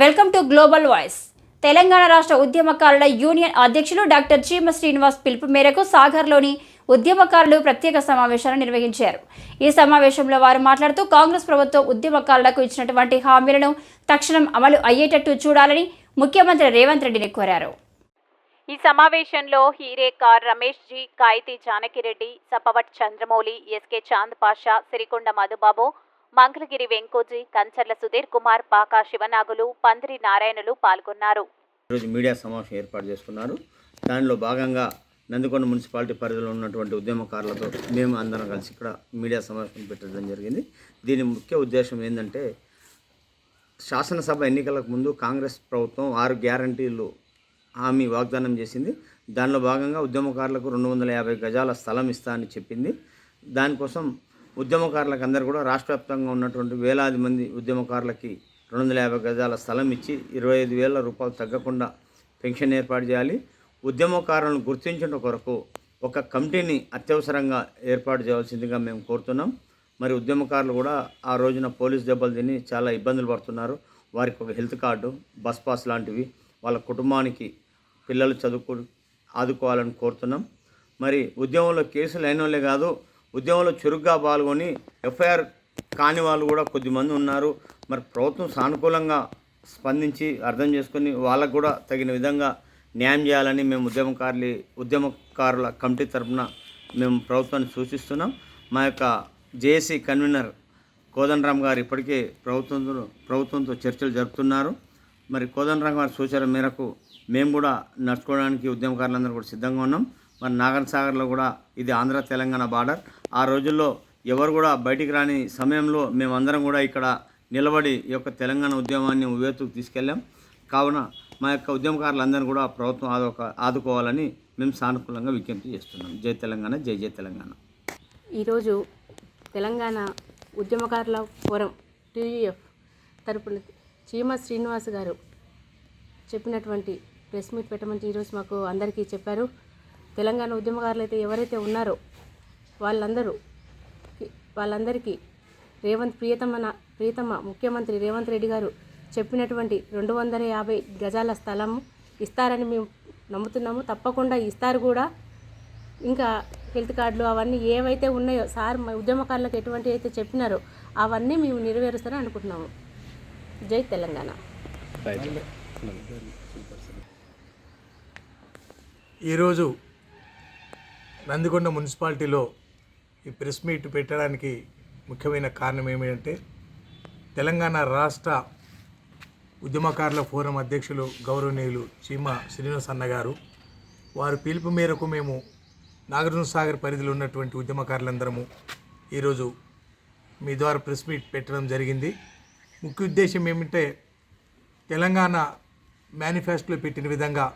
Welcome to global voice. Telangana రాష్ట్ర ఉద్యమకారుల union అధ్యక్షులు డాక్టర్ చీమ శ్రీనివాస్ పిలుపు మేరకు సాగర్లోని ఉద్యమకారులు ప్రత్యేక సమావేశాన్ని నిర్వహించారు. ఈ సమావేశంలో వారు మాట్లాడుతూ కాంగ్రెస్ ప్రభుత్వం ఉద్యమకారులకు ఇచ్చినటువంటి హామీలను తక్షణం అమలు అయ్యేటట్టు చూడాలని ముఖ్యమంత్రి రేవంత్ రెడ్డిని కోరారు. ఈ సమావేశంలో హీరేకార్ రమేష్ జీ కాయితీ జానకిరెడ్డి సపవట్ చంద్రమౌళి ఎస్కే చాంద్ పాషా సిరికొండ మధుబాబు మంగళగిరి వెంకోజీ కంచర్ల సుధీర్ కుమార్ పాకా శివనాగులు పందిరి నారాయణలు పాల్గొన్నారు. ఈరోజు మీడియా సమావేశం ఏర్పాటు చేసుకున్నారు. దానిలో భాగంగా నందికొండ మున్సిపాలిటీ పరిధిలో ఉన్నటువంటి ఉద్యమకారులతో మేము అందరం కలిసి ఇక్కడ మీడియా సమావేశం పెట్టడం జరిగింది. దీని ముఖ్య ఉద్దేశం ఏంటంటే శాసనసభ ఎన్నికలకు ముందు కాంగ్రెస్ ప్రభుత్వం ఆరు గ్యారంటీలు హామీ వాగ్దానం చేసింది. దానిలో భాగంగా ఉద్యమకారులకు రెండు వందల యాభై గజాల స్థలం ఇస్తా అని చెప్పింది. దానికోసం ఉద్యమకారులకు అందరు కూడా రాష్ట్ర వ్యాప్తంగా ఉన్నటువంటి వేలాది మంది ఉద్యమకారులకి రెండు వందల యాభై గజాల స్థలం ఇచ్చి ఇరవై ఐదు వేల రూపాయలు తగ్గకుండా పెన్షన్ ఏర్పాటు చేయాలి. ఉద్యమకారులను గుర్తించడం కొరకు ఒక కమిటీని అత్యవసరంగా ఏర్పాటు చేయాల్సిందిగా మేము కోరుతున్నాం. మరి ఉద్యమకారులు కూడా ఆ రోజున పోలీస్ దెబ్బలు తిని చాలా ఇబ్బందులు పడుతున్నారు. వారికి ఒక హెల్త్ కార్డు బస్ పాస్ లాంటివి వాళ్ళ కుటుంబానికి పిల్లలు చదువుకు ఆదుకోవాలని కోరుతున్నాం. మరి ఉద్యమంలో కేసులు అయిన వాళ్ళే కాదు ఉద్యమంలో చురుగ్గా పాల్గొని ఎఫ్ఐఆర్ కాని వాళ్ళు కూడా కొద్దిమంది ఉన్నారు. మరి ప్రభుత్వం సానుకూలంగా స్పందించి అర్థం చేసుకొని వాళ్ళకు కూడా తగిన విధంగా న్యాయం చేయాలని మేము ఉద్యమకారులు ఉద్యమకారుల కమిటీ తరఫున మేము ప్రభుత్వాన్ని సూచిస్తున్నాం. మా యొక్క జేఏసీ కన్వీనర్ కోదండరామ్ గారు ఇప్పటికే ప్రభుత్వంతో ప్రభుత్వంతో చర్చలు జరుపుతున్నారు. మరి కోదండరామ్ గారి సూచన మేరకు మేము కూడా నడుచుకోవడానికి ఉద్యమకారులందరూ కూడా సిద్ధంగా ఉన్నాం. మరి నాగర్ సాగర్లో కూడా ఇది ఆంధ్ర తెలంగాణ బార్డర్. ఆ రోజుల్లో ఎవరు కూడా బయటికి రాని సమయంలో మేమందరం కూడా ఇక్కడ నిలబడి ఈ యొక్క తెలంగాణ ఉద్యమాన్ని ఉవేతుకు తీసుకెళ్ళాం. కావున మా యొక్క ఉద్యమకారులందరూ కూడా ప్రభుత్వం ఆదుక ఆదుకోవాలని మేము సానుకూలంగా విజ్ఞప్తి చేస్తున్నాం. జై తెలంగాణ జై జై తెలంగాణ. ఈరోజు తెలంగాణ ఉద్యమకారుల ఫోరం టీయూఎఫ్ తరపున చీమ శ్రీనివాస్ గారు చెప్పినటువంటి ప్రెస్ మీట్ పెట్టమని ఈరోజు మాకు అందరికీ చెప్పారు. తెలంగాణ ఉద్యమకారులు అయితే ఎవరైతే ఉన్నారో వాళ్ళందరూ వాళ్ళందరికీ రేవంత్ ప్రియతమ ప్రియతమ ముఖ్యమంత్రి రేవంత్ రెడ్డి గారు చెప్పినటువంటి రెండు వందల యాభై గజాల స్థలం ఇస్తారని మేము నమ్ముతున్నాము. తప్పకుండా ఇస్తారు కూడా. ఇంకా హెల్త్ కార్డులు అవన్నీ ఏవైతే ఉన్నాయో సార్ ఉద్యమకారులకు ఎటువంటి అయితే చెప్పినారో అవన్నీ మేము నెరవేరుస్తారని అనుకుంటున్నాము. జై తెలంగాణ. ఈరోజు నందికొండ మున్సిపాలిటీలో ఈ ప్రెస్ మీట్ పెట్టడానికి ముఖ్యమైన కారణం ఏమిటంటే తెలంగాణ రాష్ట్ర ఉద్యమకారుల ఫోరం అధ్యక్షులు గౌరవనీయులు చీమ శ్రీనివాస్ అన్న గారు వారి పిలుపు మేరకు మేము నాగార్జున సాగర్ పరిధిలో ఉన్నటువంటి ఉద్యమకారులందరము ఈరోజు మీ ద్వారా ప్రెస్ మీట్ పెట్టడం జరిగింది. ముఖ్య ఉద్దేశం ఏమిటంటే తెలంగాణ మేనిఫెస్టోలో పెట్టిన విధంగా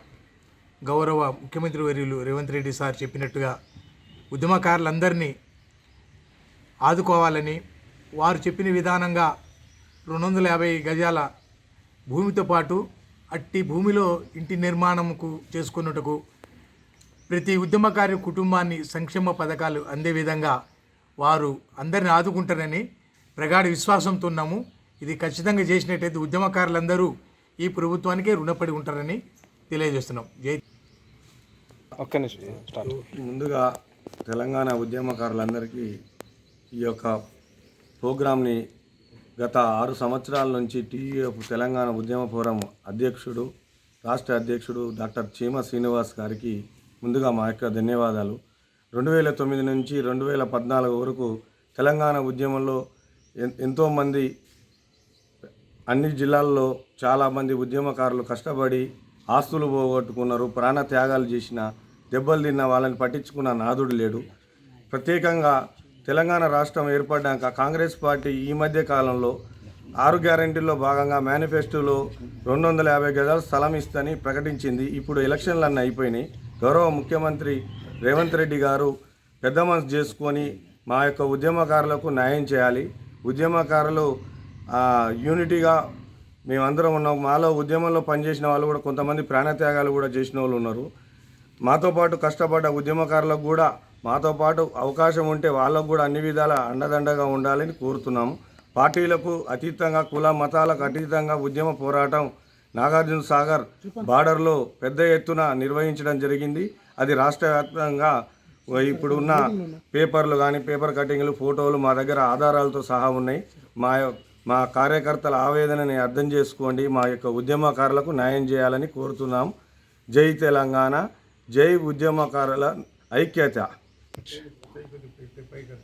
గౌరవ ముఖ్యమంత్రి వర్యులు రేవంత్ రెడ్డి సార్ చెప్పినట్టుగా ఉద్యమకారులందరినీ ఆదుకోవాలని వారు చెప్పిన విధానంగా రెండు వందల యాభై గజాల భూమితో పాటు అట్టి భూమిలో ఇంటి నిర్మాణంకు చేసుకున్నట్టుకు ప్రతి ఉద్యమకారి కుటుంబాన్ని సంక్షేమ పథకాలు అందే విధంగా వారు అందరిని ఆదుకుంటారని ప్రగాఢ విశ్వాసంతో ఉన్నాము. ఇది ఖచ్చితంగా చేసినట్టయితే ఉద్యమకారులందరూ ఈ ప్రభుత్వానికే రుణపడి ఉంటారని తెలియజేస్తున్నాం. జై ఒక్క నిమిషం స్టార్ట్. ముందుగా తెలంగాణ ఉద్యమకారులందరికీ ఈ యొక్క ప్రోగ్రామ్ని గత ఆరు సంవత్సరాల నుంచి టీయూఎఫ్ తెలంగాణ ఉద్యమ ఫోరం అధ్యక్షుడు రాష్ట్ర అధ్యక్షుడు డాక్టర్ చీమ శ్రీనివాస్ గారికి ముందుగా మా యొక్క ధన్యవాదాలు. రెండు వేల తొమ్మిది నుంచి రెండు వేల పద్నాలుగు వరకు తెలంగాణ ఉద్యమంలో ఎన్- ఎంతోమంది అన్ని జిల్లాల్లో చాలామంది ఉద్యమకారులు కష్టపడి ఆస్తులు పోగొట్టుకున్నారు ప్రాణ త్యాగాలు చేసిన దెబ్బలు తిన్న వాళ్ళని పట్టించుకున్న నాదుడు లేడు. ప్రత్యేకంగా తెలంగాణ రాష్ట్రం ఏర్పడ్డాక కాంగ్రెస్ పార్టీ ఈ మధ్య కాలంలో ఆరు గ్యారంటీల్లో భాగంగా మేనిఫెస్టోలో రెండు వందల యాభై గజాలు స్థలం ఇస్తని ప్రకటించింది. ఇప్పుడు ఎలక్షన్లు అన్నీ అయిపోయినాయి. గౌరవ ముఖ్యమంత్రి రేవంత్ రెడ్డి గారు పెద్ద మనసు చేసుకొని మా యొక్క ఉద్యమకారులకు న్యాయం చేయాలి. ఉద్యమకారులు యూనిటీగా మేమందరం ఉన్నాం. మాలో ఉద్యమంలో పనిచేసిన వాళ్ళు కూడా కొంతమంది ప్రాణత్యాగాలు కూడా చేసిన వాళ్ళు ఉన్నారు. మాతో పాటు కష్టపడ్డ ఉద్యమకారులకు కూడా మాతో పాటు అవకాశం ఉంటే వాళ్ళకు కూడా అన్ని విధాల అండదండగా ఉండాలని కోరుతున్నాము పార్టీలకు అతీతంగా కుల మతాలకు అతీతంగా ఉద్యమ పోరాటం నాగార్జున సాగర్ బార్డర్లో పెద్ద ఎత్తున నిర్వహించడం జరిగింది. అది రాష్ట్ర వ్యాప్తంగా ఇప్పుడు ఉన్న పేపర్లు కానీ పేపర్ కటింగ్లు ఫోటోలు మా దగ్గర ఆధారాలతో సహా ఉన్నాయి. మా మా కార్యకర్తల ఆవేదనని అర్థం చేసుకోండి. మా యొక్క ఉద్యమకారులకు న్యాయం చేయాలని కోరుతున్నాం. జై తెలంగాణ. జై ఉద్యమకారుల ఐక్యత. పైగా